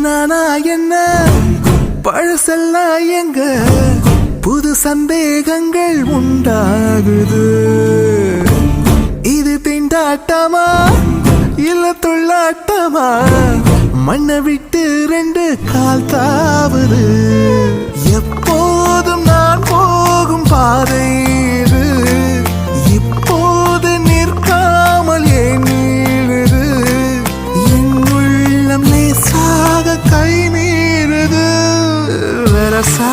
நானா என்ன? பழசெல்லாம் எங்க? புது சந்தேகங்கள் உண்டாகுது. இது திண்டாட்டமா? இல்ல துள்ளாட்டமா மண்ணை விட்டு ரெண்டு கால் தாவுது. கை மீறுது வரசா